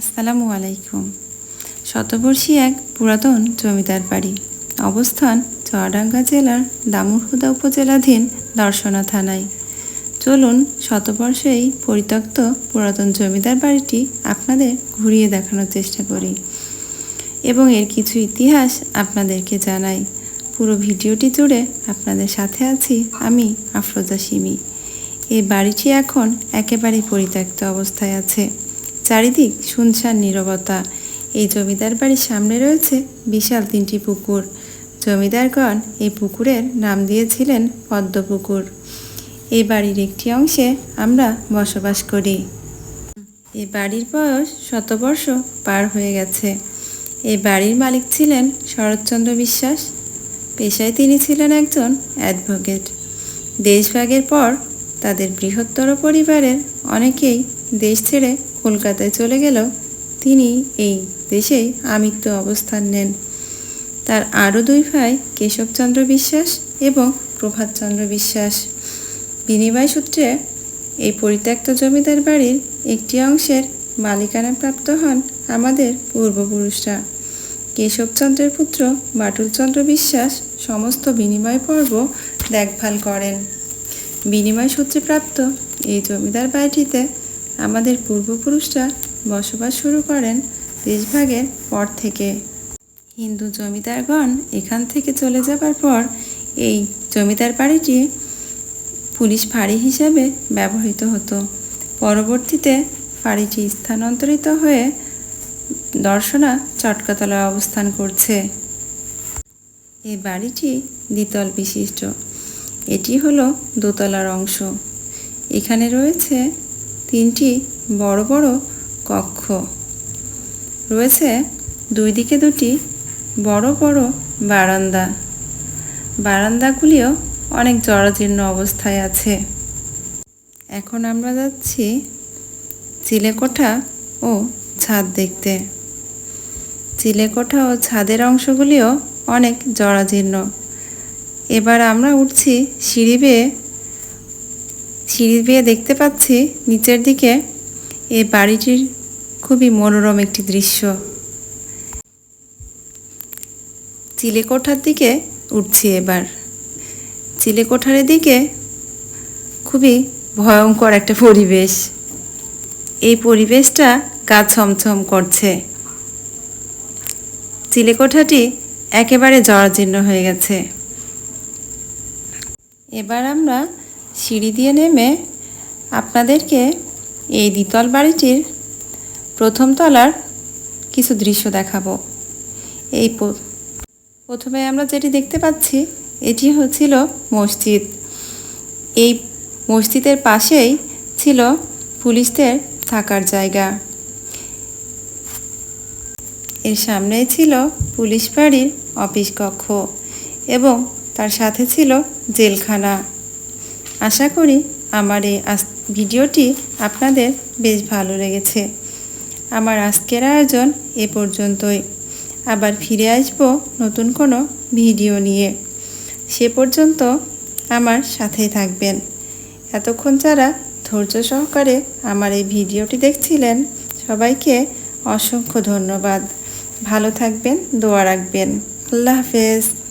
আসসালামু আলাইকুম। শতবর্ষী এক পুরাতন জমিদার বাড়ি। অবস্থান চুয়াডাঙ্গা জেলার দামুরহুদা উপজেলাধীন দর্শনা থানায়। চলুন শতবর্ষে এই পরিত্যক্ত পুরাতন জমিদার বাড়িটি আপনাদের ঘুরিয়ে দেখানোর চেষ্টা করি এবং এর কিছু ইতিহাস আপনাদেরকে জানাই। পুরো ভিডিওটি জুড়ে আপনাদের সাথে আছি আমি আফরোজা সিমি এই বাড়িটি এখন একেবারেই পরিত্যক্ত অবস্থায় আছে। চারিদিক শুনশান নীরবতা। এই জমিদার বাড়ির সামনে রয়েছে বিশাল তিনটি পুকুর। জমিদারগণ এই পুকুরের নাম দিয়েছিলেন পদ্ম পুকুর এই বাড়ির একটি অংশে আমরা বসবাস করি। এই বাড়ির বয়স শতবর্ষ পার হয়ে গেছে। এই বাড়ির মালিক ছিলেন শরৎচন্দ্র বিশ্বাস। পেশায় তিনি ছিলেন একজন অ্যাডভোকেট। দেশভাগের পর তাদের বৃহত্তর পরিবারের অনেকেই দেশ ছেড়ে কলকাতায় চলে গেলেও তিনি এই দেশে আমিত্ব অবস্থান নেন। তার আরও দুই ভাই কেশবচন্দ্র বিশ্বাস এবং প্রভাতচন্দ্র বিশ্বাস। বিনিময় সূত্রে এই পরিত্যক্ত জমিদার বাড়ির একটি অংশের মালিকানা প্রাপ্ত হন আমাদের পূর্বপুরুষরা। কেশবচন্দ্রের পুত্র বাটুলচন্দ্র বিশ্বাস সমস্ত বিনিময় পর্ব দেখভাল করেন। বিনিময় সূত্রে প্রাপ্ত এই জমিদার বাড়িটিতে আমাদের পূর্বপুরুষরা বসবাস শুরু করেন দেশভাগের পর থেকে। হিন্দু জমিদারগণ এখান থেকে চলে যাবার পর এই জমিদার বাড়িটি পুলিশ ফাঁড়ি হিসেবে ব্যবহৃত হতো। পরবর্তীতে ফাঁড়িটি স্থানান্তরিত হয়ে দর্শনা চটকাতলায় অবস্থান করছে। এই বাড়িটি দ্বিতল বিশিষ্ট। এটি হলো দোতলার অংশ। এখানে রয়েছে তিনটি বড় বড় কক্ষ। রয়েছে দুই দিকে দুটি বড় বড় বারান্দা। বারান্দাগুলিও অনেক জরাজীর্ণ অবস্থায় আছে। এখন আমরা যাচ্ছি চিলেকোঠা ও ছাদ দেখতে। চিলেকোঠা ও ছাদের অংশগুলিও অনেক জরাজীর্ণ। এবার আমরা উঠছি সিঁড়ি বেয়ে সিঁড়ি বেয়ে দেখতে পাচ্ছি নিচের দিকে এই বাড়িটির খুবই মনোরম একটি দৃশ্য। চিলেকোঠার দিকে উঠছি এবার। চিলেকোঠার দিকে খুবই ভয়ঙ্কর একটা পরিবেশ। এই পরিবেশটা গা ছমছম করছে। চিলেকোঠাটি একেবারে জরাজীর্ণ হয়ে গেছে। এবার আমরা সিঁড়ি দিয়ে নেমে আপনাদেরকে এই দ্বিতল বাড়িটির প্রথম তলার কিছু দৃশ্য দেখাবো। এই প্রথমে আমরা যেটি দেখতে পাচ্ছি, এটি হচ্ছিল মসজিদ। এই মসজিদের পাশেই ছিল পুলিশদের থাকার জায়গা। এর সামনেই ছিল পুলিশ বাড়ির অফিস কক্ষ এবং তার সাথে ছিল জেলখানা। আশা করি আমার এই ভিডিওটি আপনাদের বেশ ভালো লেগেছে। আমার আজকের আয়োজন এ পর্যন্তই। আবার ফিরে আসব নতুন কোনো ভিডিও নিয়ে। সে পর্যন্ত আমার সাথেই থাকবেন। এতক্ষণ যারা ধৈর্য সহকারে আমার এই ভিডিওটি দেখছিলেন, সবাইকে অসংখ্য ধন্যবাদ। ভালো থাকবেন, দোয়া রাখবেন। আল্লাহ হাফেজ।